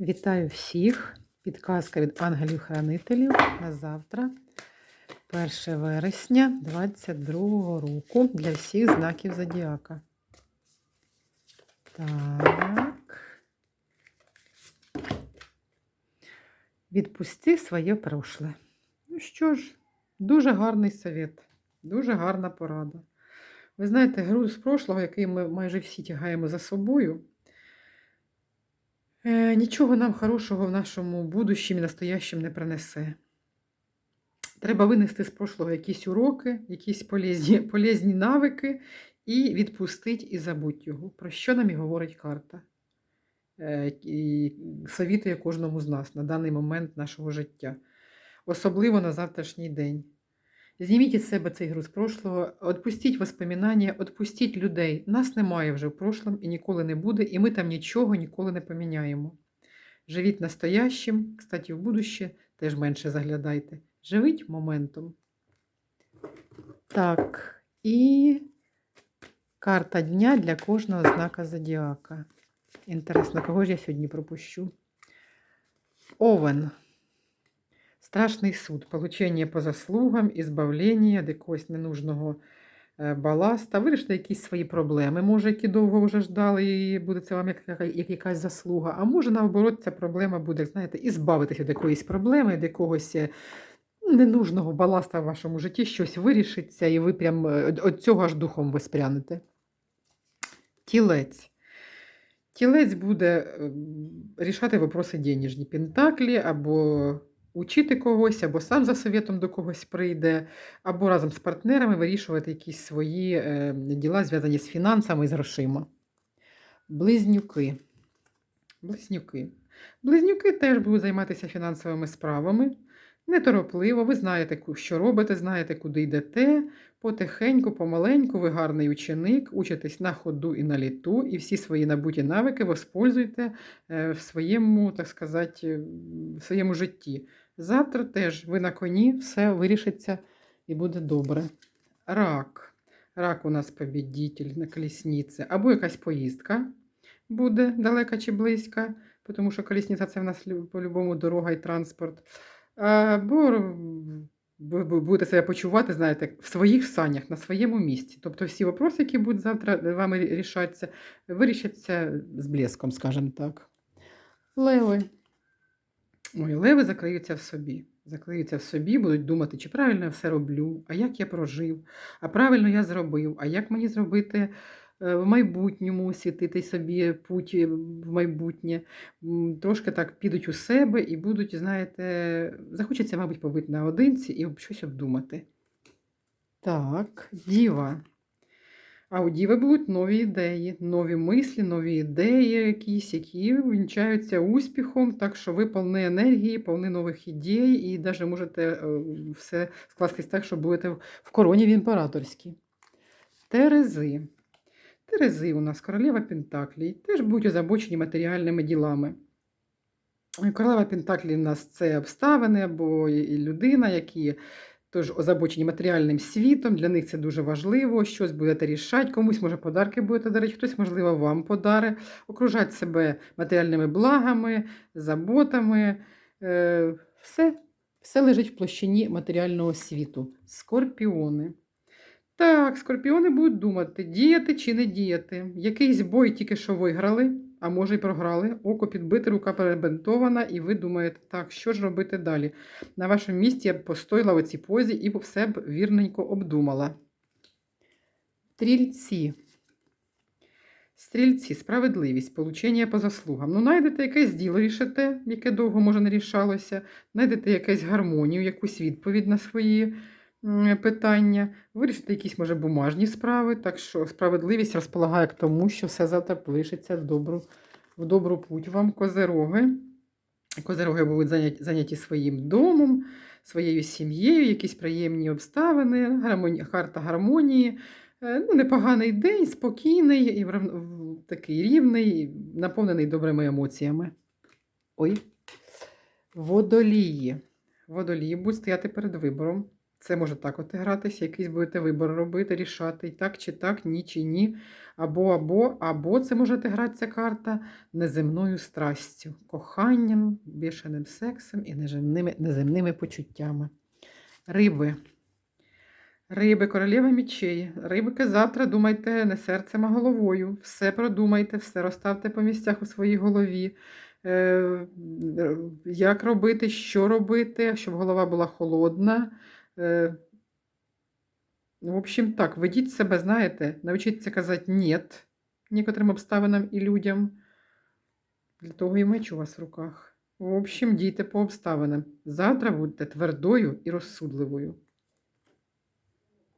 Вітаю всіх! Підказка від ангелів-хранителів на завтра, 1 вересня 2022 року для всіх знаків зодіака. Так. Відпусти своє прошле. Ну що ж, дуже гарний совет, дуже гарна порада. Ви знаєте, груз прошлого, який ми майже всі тягаємо за собою. Е, Нічого нам хорошого в нашому будущому і настоящем не принесе. Треба винести з прошлого якісь уроки, якісь полезні, полезні навики і відпустити і забути його. Про що нам і говорить карта? Е, І совітує кожному з нас на даний момент нашого життя, особливо на завтрашній день. Зніміть із себе цей груз прошлого, відпустіть воспоминання, відпустіть людей. Нас немає вже в прошлому і ніколи не буде, і ми там нічого ніколи не поміняємо. Живіть настоящим, кстати, в будуще теж менше заглядайте. Живіть моментом. Так, і карта дня для кожного знака зодіака. Інтересно, кого ж я сьогодні пропущу? Овен. Страшний суд, получення по заслугам, ізбавлення якогось ненужного е, баласта, вирішити якісь свої проблеми, може, які довго вже ждали, і буде це вам як, як, як якась заслуга. А може, наоборот, ця проблема буде, знаєте, і збавитися від якоїсь проблеми, від якогось е, ненужного баласта в вашому житті, щось вирішиться, і ви прям від цього аж духом виспрянете. Тілець. Тілець буде е, рішати вопроси денежні, пентаклі або учити когось, або сам за советом до когось прийде, або разом з партнерами вирішувати якісь свої е, діла, зв'язані з фінансами і з грошима. Близнюки. Близнюки. Близнюки теж будуть займатися фінансовими справами. Неторопливо, ви знаєте, що робите, знаєте, куди йдете. Потихеньку, помаленьку, ви гарний ученик, учитесь на ходу і на літу, і всі свої набуті навики воспользуйте е, в своєму, так сказати, в своєму житті. Завтра теж ви на коні, все вирішиться і буде добре. Рак. Рак у нас побідітель на колісниці. Або якась поїздка буде далека чи близька, тому що колісниця це в нас по-любому дорога і транспорт. Ви будете себе почувати, знаєте, в своїх санях, на своєму місці. Тобто всі вопроси, які будуть завтра вами рішатися, вирішаться з блеском, скажімо так. Леви. Ой, леви закриються в собі. Закриються в собі, будуть думати, чи правильно я все роблю, а як я прожив, а правильно я зробив, а як мені зробити в майбутньому, світити собі путь е, в майбутнє. Трошки так підуть у себе і будуть, знаєте, захочеться, мабуть, побути наодинці і щось обдумати. Так, діва. А у Діви будуть нові ідеї, нові мислі, нові ідеї якісь, які вінчаються успіхом, так що ви повні енергії, повні нових ідей, і навіть можете е, все скластись так, що будете в короні в імператорській. Терези. Терези у нас королева Пентаклій, теж будуть озабочені матеріальними ділами. Королева Пентаклі у нас це обставини або людина, які Тож озабочені матеріальним світом, для них це дуже важливо, щось будете рішати, комусь, може, подарки будете дарити, хтось, можливо, вам подари, окружати себе матеріальними благами, заботами. Е, все, все лежить в площині матеріального світу. Скорпіони. Так, скорпіони будуть думати, діяти чи не діяти. Якийсь бой тільки що виграли, а може й програли. Око підбите, рука перебинтована, і ви думаєте, так, що ж робити далі? На вашому місці я б постояла в цій позі і все б вірненько обдумала. Стрільці. Стрільці, справедливість, получення по заслугам. Ну, знайдете якесь діло рішите, яке довго може не рішалося, знайдете якусь гармонію, якусь відповідь на свої питання, вирішите якісь, може, бумажні справи, так що справедливість розполагає к тому, що все завтра лишиться в добру, в добру путь вам, козероги. Козероги будуть зайняті, зайняті своїм домом, своєю сім'єю, якісь приємні обставини, гармоні, карта гармонії. Е, Ну, непоганий день, спокійний, і такий рівний, наповнений добрими емоціями. Ой. Водолії. Водолії будуть стояти перед вибором. Це може так от гратися, якийсь будете вибір робити, рішати, так чи так, ні чи ні. Або, або, або це може гратися карта неземною страстю, коханням, бішеним сексом і неземними, неземними почуттями. Риби. Риби, королева мічей. Рибки завтра думайте не серцем, а головою. Все продумайте, все розставте по місцях у своїй голові. Е, Як робити, що робити, щоб голова була холодна. Е, В общем, так, ведіть себе, знаєте, навчіться казати «нєт» некоторим обставинам і людям. Для того і меч у вас в руках. В общем, дійте по обставинам. Завтра будьте твердою і розсудливою.